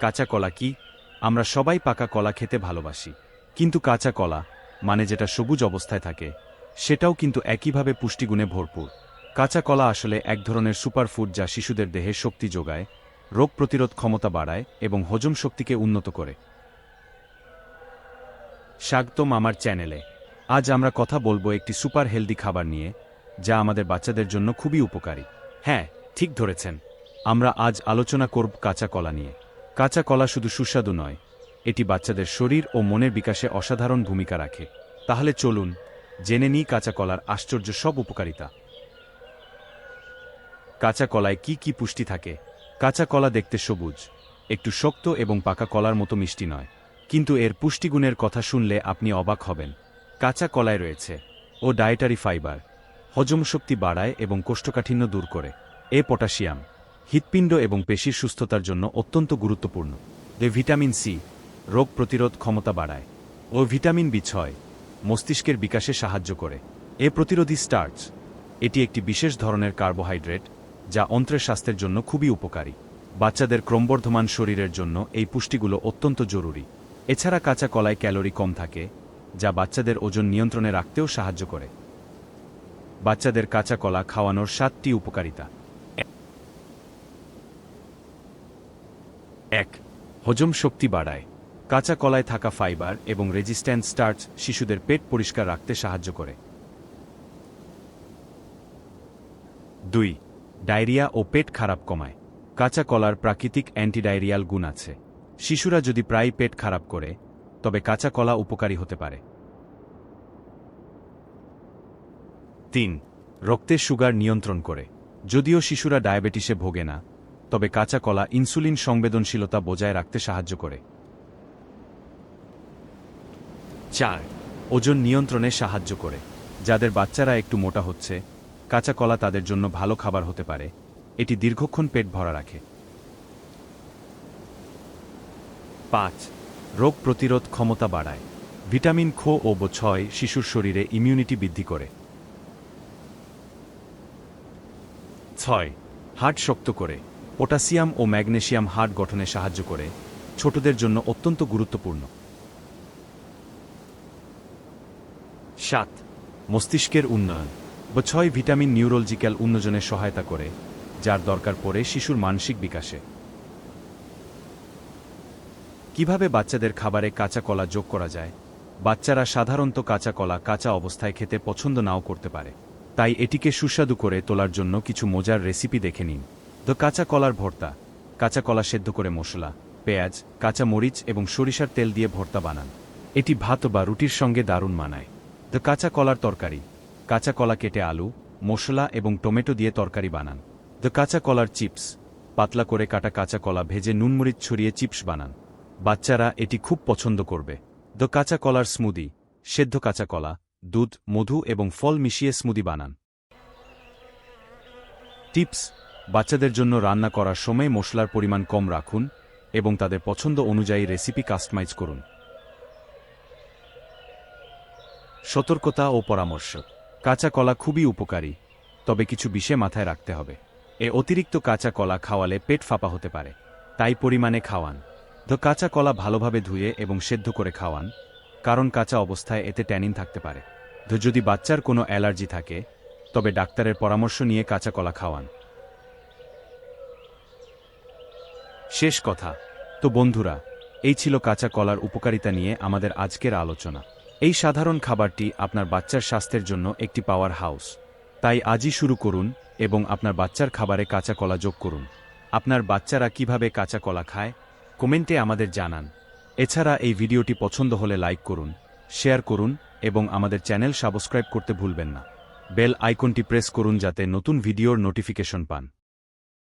কাঁচা কলা কি? আমরা সবাই পাকা কলা খেতে ভালোবাসি। কিন্তু কাঁচা কলা মানে যেটা সবুজ অবস্থায় থাকে, সেটাও কিন্তু একইভাবে পুষ্টিগুণে ভরপুর। কাঁচা কলা আসলে এক ধরনের সুপারফুড যা শিশুদের দেহে শক্তি যোগায়, রোগ প্রতিরোধ ক্ষমতা বাড়ায় এবং হজম শক্তিকে উন্নত করে। স্বাগতম আমার চ্যানেলে। আজ আমরা কথা বলব একটি সুপার হেলদি খাবার নিয়ে, যা আমাদের বাচ্চাদের জন্য খুবই উপকারী। হ্যাঁ ঠিক ধরেছেন। আমরা আজ আলোচনা করব কাঁচা কলা নিয়ে। কাঁচা কলা শুধু সুস্বাদু নয়, এটি বাচ্চাদের শরীর ও মনের বিকাশে অসাধারণ ভূমিকা রাখে। তাহলে চলুন, জেনে নিই কাঁচা কলার আশ্চর্য সব উপকারিতা। কাঁচা কলায় কি কি পুষ্টি থাকে? কাঁচা কলা দেখতে সবুজ, একটু শক্ত এবং পাকা কলার মতো মিষ্টি নয়, কিন্তু এর পুষ্টিগুণের কথা শুনলে আপনি অবাক হবেন। কাঁচা কলায় রয়েছে, ও ডায়েটারি ফাইবার হজম শক্তি বাড়ায় এবং কোষ্ঠকাঠিন্য দূর করে, এ পটাশিয়াম। হৃৎপিণ্ড এবং পেশির সুস্থতার জন্য অত্যন্ত গুরুত্বপূর্ণ। এ ভিটামিন সি রোগ প্রতিরোধ ক্ষমতা বাড়ায়। ও ভিটামিন বি ছয় মস্তিষ্কের বিকাশে সাহায্য করে। এ প্রতিরোধী স্টার্চ, এটি একটি বিশেষ ধরনের কার্বোহাইড্রেট যা অন্ত্রের স্বাস্থ্যের জন্য খুবই উপকারী। বাচ্চাদের ক্রমবর্ধমান শরীরের জন্য এই পুষ্টিগুলো অত্যন্ত জরুরি। এছাড়া কাঁচা কলায় ক্যালোরি কম থাকে, যা বাচ্চাদের ওজন নিয়ন্ত্রণে রাখতেও সাহায্য করে। বাচ্চাদের কাঁচা কলা খাওয়ানোর সাতটি উপকারিতা। এক, হজম শক্তি বাড়ায়। কাঁচা কলায় থাকা ফাইবার এবং রেজিস্ট্যান্ট স্টার্চ শিশুদের পেট পরিষ্কার রাখতে সাহায্য করে। দুই, ডায়রিয়া ও পেট খারাপ কমায়। কাঁচা কলার প্রাকৃতিক অ্যান্টিডায়রিয়াল গুণ আছে। শিশুরা যদি প্রায় পেট খারাপ করে, তবে কাঁচা কলা উপকারী হতে পারে। তিন রক্তে সুগার নিয়ন্ত্রণ করে। যদিও শিশুরা ডায়াবেটিসে ভোগে না তবে কাঁচা কলা ইনসুলিন সংবেদনশীলতা বজায় রাখতে সাহায্য করে। চার, ওজন নিয়ন্ত্রণে সাহায্য করে। যাদের বাচ্চারা একটু মোটা হচ্ছে, কাঁচা কলা তাদের জন্য ভালো খাবার হতে পারে। এটি দীর্ঘক্ষণ পেট ভরা রাখে। পাঁচ, রোগ প্রতিরোধ ক্ষমতা বাড়ায়। ভিটামিন খো ও ব ছয় শিশুর শরীরে ইমিউনিটি বৃদ্ধি করে। ছয় হার্ট শক্ত করে। পটাশিয়াম ও ম্যাগনেসিয়াম হার্ট গঠনে সাহায্য করে ছোটদের জন্য অত্যন্ত গুরুত্বপূর্ণ। সাত, মস্তিষ্কের উন্নয়ন বা ছয় ভিটামিন নিউরোলজিক্যাল উন্নয়নে সহায়তা করে, যার দরকার পড়ে শিশুর মানসিক বিকাশে। কীভাবে বাচ্চাদের খাবারে কাঁচা কলা যোগ করা যায়? বাচ্চারা সাধারণত কাঁচা কলা কাঁচা অবস্থায় খেতে পছন্দ নাও করতে পারে। তাই এটিকে সুস্বাদু করে তোলার জন্য কিছু মজার রেসিপি দেখে নিন। দ্য কাঁচা কলার ভর্তা, কাঁচা কলা সেদ্ধ করে মশলা, পেঁয়াজ, কাঁচা মরিচ এবং সরিষার তেল দিয়ে ভর্তা বানান। এটি ভাত বা রুটির সঙ্গে দারুণ মানায়। দ্য কাঁচা কলার তরকারি, কাঁচা কলা কেটে আলু, মশলা এবং টমেটো দিয়ে তরকারি বানান। দ্য কাঁচা কলার চিপস, পাতলা করে কাটা কাঁচা কলা ভেজে নুনমরিচ ছড়িয়ে চিপস বানান। বাচ্চারা এটি খুব পছন্দ করবে। দ্য কাঁচা কলার স্মুদি, সেদ্ধ কাঁচা কলা, দুধ, মধু এবং ফল মিশিয়ে স্মুদি বানান। টিপস বাচ্চাদের জন্য রান্না করার সময় মশলার পরিমাণ কম রাখুন এবং তাদের পছন্দ অনুযায়ী রেসিপি কাস্টমাইজ করুন। সতর্কতা ও পরামর্শ। কাঁচা কলা খুবই উপকারী, তবে কিছু বিষয় মাথায় রাখতে হবে। এ অতিরিক্ত কাঁচা কলা খাওয়ালে পেট ফাঁপা হতে পারে, তাই পরিমাণে খাওয়ান। দ্য কাঁচা কলা ভালোভাবে ধুয়ে এবং সেদ্ধ করে খাওয়ান, কারণ কাঁচা অবস্থায় এতে ট্যানিন থাকতে পারে। ধ যদি বাচ্চার কোনো অ্যালার্জি থাকে, তবে ডাক্তারের পরামর্শ নিয়ে কাঁচা কলা খাওয়ান। শেষ কথা। তো বন্ধুরা, এই ছিল কাঁচা কলার উপকারিতা নিয়ে আমাদের আজকের আলোচনা। এই সাধারণ খাবারটি আপনার বাচ্চার স্বাস্থ্যের জন্য একটি পাওয়ার হাউস। তাই আজই শুরু করুন এবং আপনার বাচ্চার খাবারে কাঁচা কলা যোগ করুন। আপনার বাচ্চারা কীভাবে কাঁচা কলা খায়? কমেন্টে আমাদের জানান। এছাড়া এই ভিডিওটি পছন্দ হলে লাইক করুন, শেয়ার করুন এবং আমাদের চ্যানেল সাবস্ক্রাইব করতে ভুলবেন না। বেল আইকনটি প্রেস করুন যাতে নতুন ভিডিওর নোটিফিকেশন পান।